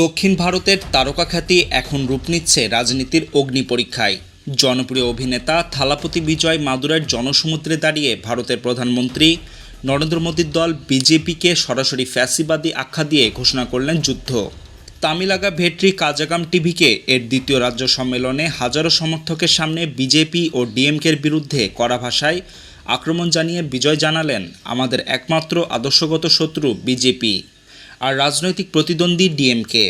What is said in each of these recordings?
দক্ষিণ ভারতের তারকা খ্যাতি এখন রূপ নিচ্ছে রাজনীতির অগ্নি পরীক্ষায়। জনপ্রিয় অভিনেতা থালাপতি বিজয় মাদুরের জনসমুদ্রে দাঁড়িয়ে ভারতের প্রধানমন্ত্রী নরেন্দ্র মোদীর দল বিজেপিকে সরাসরি ফ্যাসিবাদী আখ্যা দিয়ে ঘোষণা করলেন যুদ্ধ। তামিলাগা ভেট্রি কাজাগাম টিভিকে এর দ্বিতীয় রাজ্য সম্মেলনে হাজারো সমর্থকের সামনে বিজেপি ও ডিএমকের বিরুদ্ধে কড়া ভাষায় আক্রমণ জানিয়ে বিজয় জানালেন আমাদের একমাত্র আদর্শগত শত্রু বিজেপি। আর রাজনৈতিক প্রতিদ্বন্দ্বী ডিএমকে।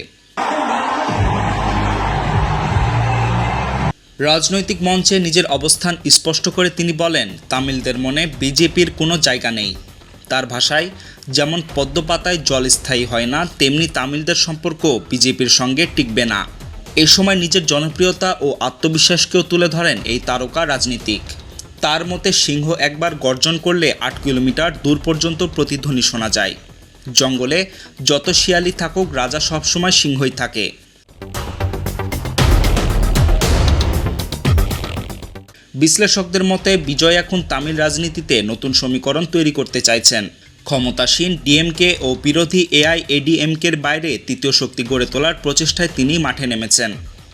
রাজনৈতিক মঞ্চে নিজের অবস্থান স্পষ্ট করে তিনি বলেন, তামিলদের মনে বিজেপির কোনো জায়গা নেই। তার ভাষায়, যেমন পদ্মপাতায় জল স্থায়ী হয় না, তেমনি তামিলদের সম্পর্ক বিজেপির সঙ্গে টিকবে না। এ সময় নিজের জনপ্রিয়তা ও আত্মবিশ্বাসকেও তুলে ধরেন এই তারকা রাজনীতিক। তার মতে সিংহ একবার গর্জন করলে আট কিলোমিটার দূর পর্যন্ত প্রতিধ্বনি শোনা যায়। জঙ্গলে যত শিয়ালি থাকুক, রাজা সবসময় সিংহই থাকে। বিশ্লেষকদের মতে, বিজয় এখন তামিল রাজনীতিতে নতুন সমীকরণ তৈরি করতে চাইছেন। ক্ষমতাসীন ডিএমকে ও বিরোধী এআই, এডিএমকের বাইরে তৃতীয় শক্তি গড়ে তোলার প্রচেষ্টায় তিনি মাঠে নেমেছেন।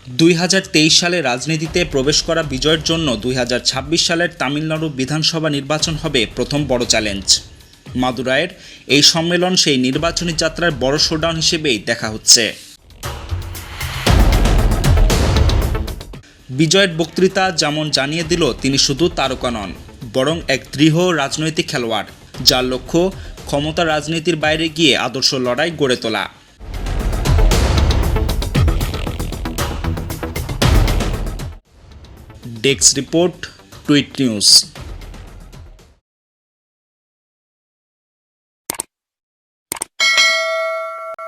দুই হাজার তেইশ সালে রাজনীতিতে প্রবেশ করা বিজয়ের জন্য দুই হাজার ছাব্বিশ সালের তামিলনাড়ু বিধানসভা নির্বাচন হবে প্রথম বড় চ্যালেঞ্জ। মাদুরায়ের এই সম্মেলন সেই নির্বাচনী যাত্রার বড় শোডাউন হিসেবেই দেখা হচ্ছে। বিজয়ের বক্তৃতা যেমন জানিয়ে দিল, তিনি শুধু তারকা নন, বরং এক দৃঢ় রাজনৈতিক খেলোয়াড়, যার লক্ষ্য ক্ষমতা রাজনীতির বাইরে গিয়ে আদর্শ লড়াই গড়ে তোলা। Desk report, tweet news.